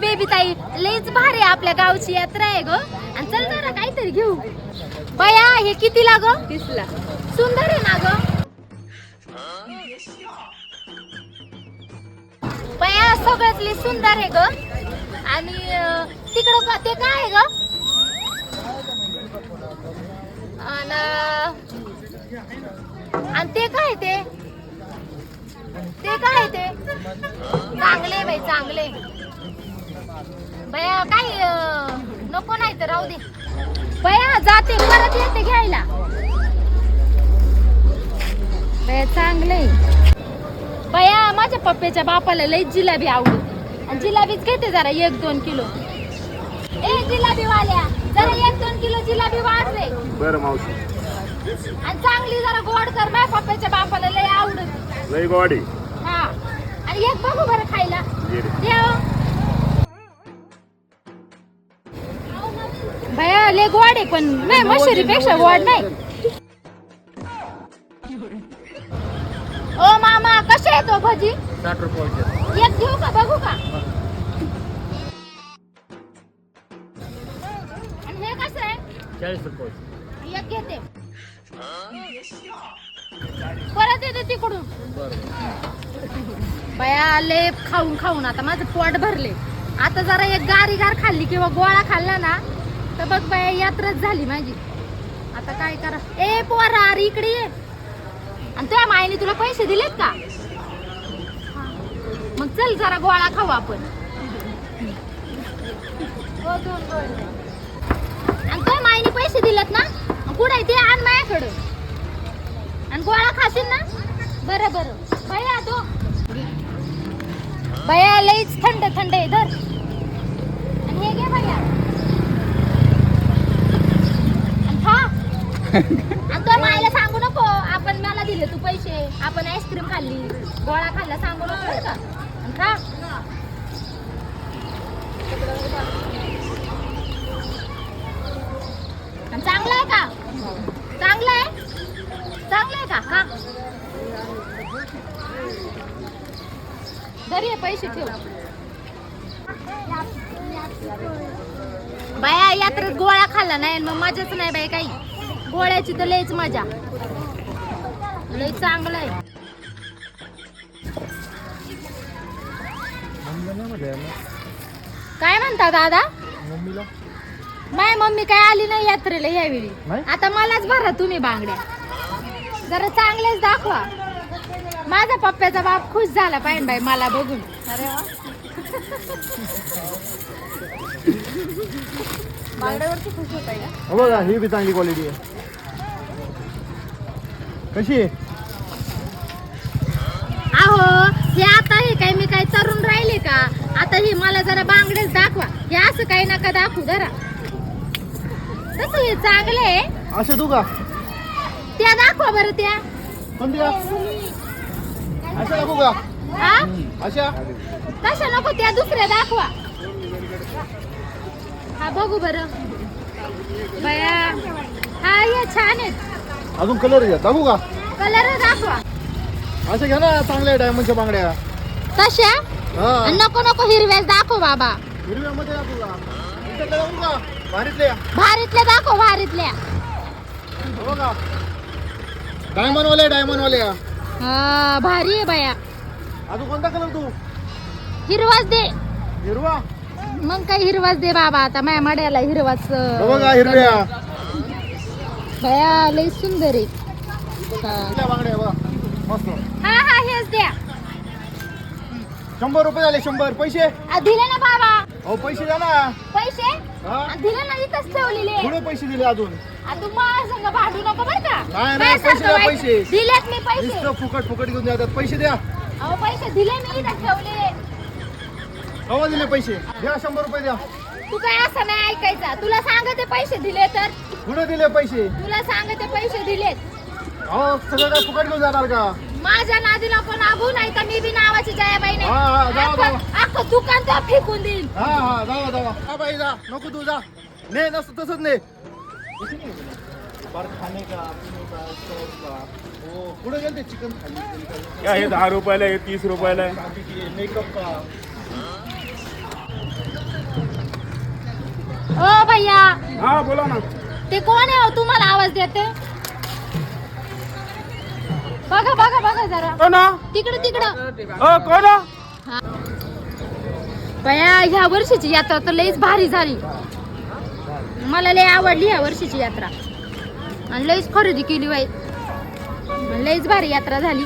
Baby ताई लईच भारी आहे आपल्या गावची यात्रा आहे ग. आणि चल जरा काहीतरी घेऊ. बया हे कितीला ग? तीसला. सुंदर आहे ना ग. बया सगळ्यात लई सुंदर आहे ग. आणि अं, तिकडं का ते काय आहे ग? आणि आणि ते काय ते? ते काय ते? चांगले बाई चांगले. बया काय अं, नको नाही तर राहू दे. बया जाते परत येते घ्यायला. बया चांगले बया माझ्या पप्प्याच्या बापाला लई जिलाबी आवडते. आणि जिलाबीच घेते जरा एक दोन किलो. ए जिलाबी वाल्या जरा एक दोन किलो जिलाबी वाढ रे बरं मावशी. आणि चांगली जरा गोड कर माझ्या पप्प्याच्या बापाला लई आवडत. लई गोडी हा. आणि एक बघू बरं खायला. ये रे. देव भया लय गोड आहे पण नाही मशुरी पेक्षा गोड नाही. ओ मामा कसे आहे तो भजी? साठ रुपये एक घेऊ का बघू का? आणि हे कसं आहे? चाळीस रुपये. एक घेते. परत येते तिकडून. बया लय खाऊन खाऊन आता माझं पोट भरले. आता जरा एक गारी गार खाल्ली किंवा गोळा खाल्ला ना तर बघ बाया यात्राच झाली माझी. आता काय करा? ए पोरा अरे इकडे ये. आणि तुझ्या मायने तुला पैसे दिलेत का? मग चल जरा गोळा खाऊ आपण. आणि तुझ्या मायने पैसे दिलेत ना कुठे ते आण माझ्याकडं. आणि गोळा खाशील ना? बरं बरं. भैया तो. भया लईच थंड थंड आहे धर. आणि हे घे भैया आणि खा आणि मायला सांगू नको. आपण मला दिले तू पैसे. आपण आईस्क्रीम खाल्ली. गोळा खाल्ला सांगू नको बरं का? आणि खा. आणि चांगलं आहे का? चांगलं आहे? चांगलं आहे का? का घरी आहे, पैसे ठेव. बाया यात्रेत गोळा खाल्ला नाही मग मजाच नाही बाई काही. गोळ्याची तर लयच मजा. लय चांगलं आहे. काय म्हणता दादा? मम्मीला. माय मम्मी काय आली नाही यात्रेला यावेळी. नाही? आता मलाच भरा तुम्ही बांगड्या. जरा चांगलेच दाखवा. माझा पप्प्याचा बाप खुश झाला पाहिजे बाई मला बघून. अरे वा. बांगड्यावरती खुश होत आहे का हो बघा ही बी चांगली क्वालिटी आहे. कशी आहे? अहो हे आता हे काय मी काय तरुण राहिले का? आता हे मला जरा बांगडेच दाखवा. हे असं काही नका दाखवू जरा. तसं हे चांगलं आहे. अशा तू का? त्या दाखवा बरं त्या. कोणती का अशा दाखवू का? हा अशा? कशा नको त्या दुसऱ्या दाखवा. हा बघू बरं. बया. हा हे छान आहेत. अजून कलर घ्या. दाखवू का? कलर दाखवा अशा घ्या ना चांगल्या डायमंडच्या बांगड्या. तशा? हा. नको नको हिरव्याच दाखव बाबा. हिरव्यामध्ये दाखवू का? इकडल्या दाखवू का? भारीतल्या. भारीतल्या दाखव भारीतल्या. हो बघा डायमंड वाले डायमंड वाले हा भारी आहे बया. अजून कोणता कलर तू? हिरवाच दे. हिरवा? मग काय हिरवाच दे बाबा. आता माझ्या मड्याला हिरवाच बघा हिरव्या. बया लय सुंदर आहे. हा. हा हा हेच द्या. शंभर रुपये झाले शंभर. पैसे? आ, दिले ना बाबा. अहो पैसे द्या ना. पैसे? हा. आ, दिले ना इथंच ठेवलेले. थोडे पैसे दिले अजून? आ, तू माझ्या संग भांडू नको बरं का. नाही, पैसे द्या, पैसे. दिलेत मी पैसे. नुसतं फुकट फुकट घेऊन जातात. पैसे द्या. अहो पैसे दिले मी इथं ठेवले दिले पैसे? द्या शंभर रुपये द्या. तू काय असं नाही ऐकायचा? तुला सांगते पैसे दिले तर. कुठे दिले पैसे? तुला सांगते पैसे दिलेत अहो सगळं काय फुकट घेऊन जाणार का? माझ्या नादी नको नागू नाही तर मी बी नावाची जयाबाई नाही हा, हा, जावा, अख्खं- जावा. अख्खं दुकान तो फेकून देईल हा हा जावा जावा. हा बाई जा. नको तू जा. ने नसतं तसंच ने. बार खाणे का? पिणे का? शौक का? हो कुठे गेलते? चिकन खाली क्या हे दहा रुपयाला हे तीस रुपयाला आहे. मेकअप का? भैया। हा बोला ना. ते कोण आहे हो? तुम्हाला आवाज देते? बघा बघा बघा जरा. कोण तिकडं तिकडं. अ कोण हा. बया ह्या वर्षीची यात्रा तर लईच भारी झाली. मला लई आवडली ह्या वर्षीची यात्रा. आणि लईच खरेदी केली बाई. लईच भारी यात्रा झाली.